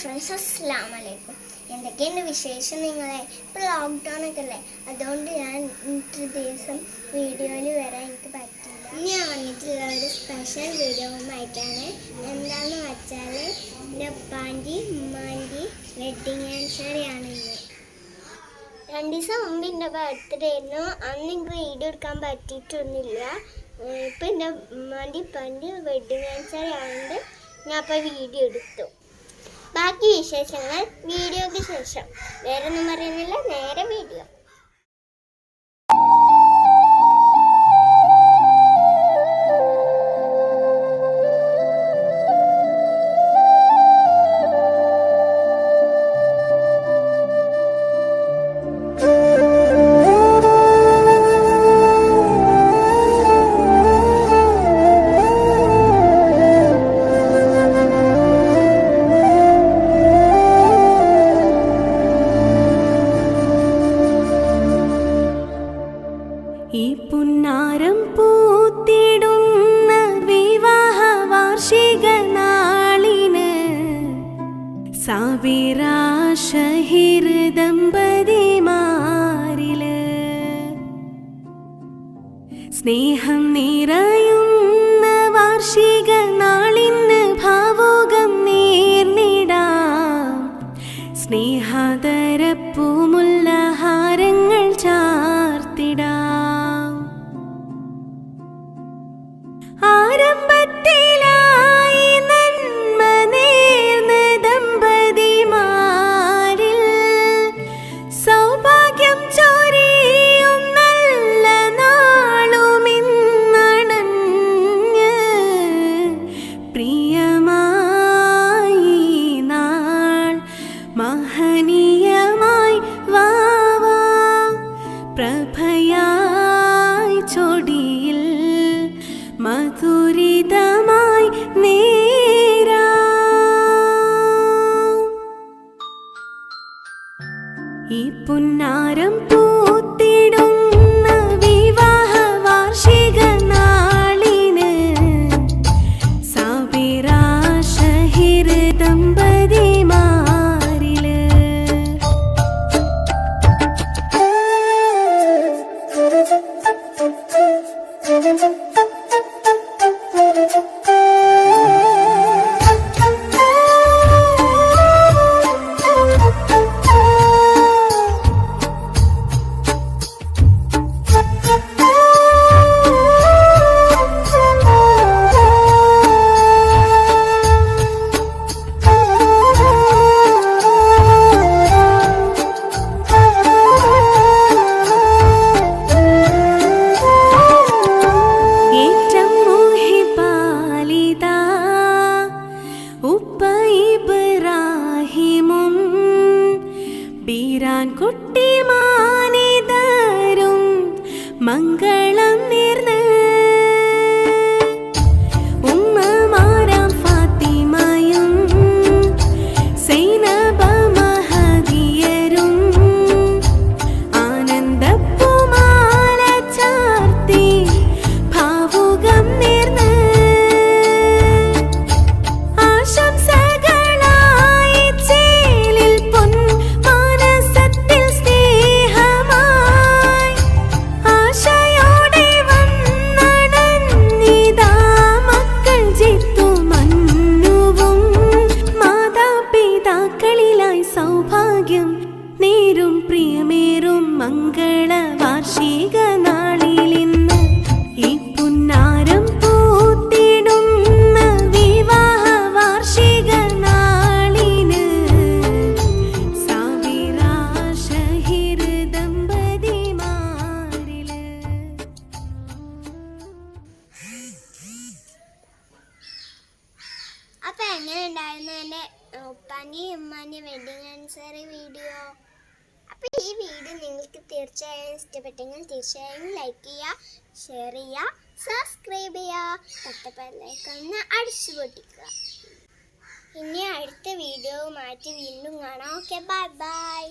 Friends അസ്സാം വലൈക്കും എന്തൊക്കെയുണ്ട് വിശേഷം നിങ്ങളെ? ഇപ്പോൾ ലോക്ക്ഡൗൺ ഒക്കെ അല്ലേ? അതുകൊണ്ട് ഞാൻ ഇത്ര ദിവസം വീഡിയോയിൽ വരാൻ എനിക്ക് പറ്റില്ല ഇനി ഞാൻ വന്നിട്ടുള്ള ഒരു സ്പെഷ്യൽ വീഡിയോ വീഡിയോവുമായിട്ടാണ് എന്താണെന്ന് വെച്ചാൽ എന്റെ ഉപ്പാന്റെ ഉമ്മാന്റെ വെഡിങ് ആനിവേഴ്സറി ആണ് ഇന്ന്. രണ്ട് ദിവസം മുമ്പ് എന്റെ ബർത്ത്ഡേ ആയിരുന്നു. അന്ന് എനിക്ക് വീഡിയോ എടുക്കാൻ പറ്റിയിട്ടൊന്നുമില്ല. ഇപ്പം എന്റെ ഉമ്മാന്റെ ഉപ്പാന്റെ വെഡിങ് ആനിവേഴ്സറി ആയതുകൊണ്ട് ഞാൻ അപ്പോൾ വീഡിയോ എടുത്തു. ബാക്കി വിശേഷങ്ങൾ വീഡിയോയ്ക്ക് ശേഷം. വേറെ ഒന്നും പറയുന്നില്ല നേരെ വീഡിയോ. ദമ്പതിമാരിൽ സ്നേഹം നിറയുന്ന വാർഷിക നാളിന്ന് ഭാവോകം നേർന്നിടാം സ്നേഹാതരപ്പൂമുള്ള ഹാരങ്ങൾ ചാർത്തിടാം. ഈ പുന്നാരം ഉപ്പ ഇബ്രാഹിമും ബീരാൻ കുട്ടിമാനിതരും മംഗളം ഉണ്ടായിരുന്നു ഉമ്മാന്റെ വെഡിങ് ആൻസറി വീഡിയോ അപ്പോൾ ഈ വീഡിയോ നിങ്ങൾക്ക് തീർച്ചയായും ഇഷ്ടപ്പെട്ടെങ്കിൽ തീർച്ചയായും ലൈക്ക് ചെയ്യുക ഷെയർ ചെയ്യുക സബ്സ്ക്രൈബ് ചെയ്യുക തൊട്ടപ്പല്ലേക്കൊന്ന് അടിച്ചു പൊട്ടിക്കുക. ഇനി അടുത്ത വീഡിയോ മാറ്റി വീണ്ടും കാണാം. Okay bye bye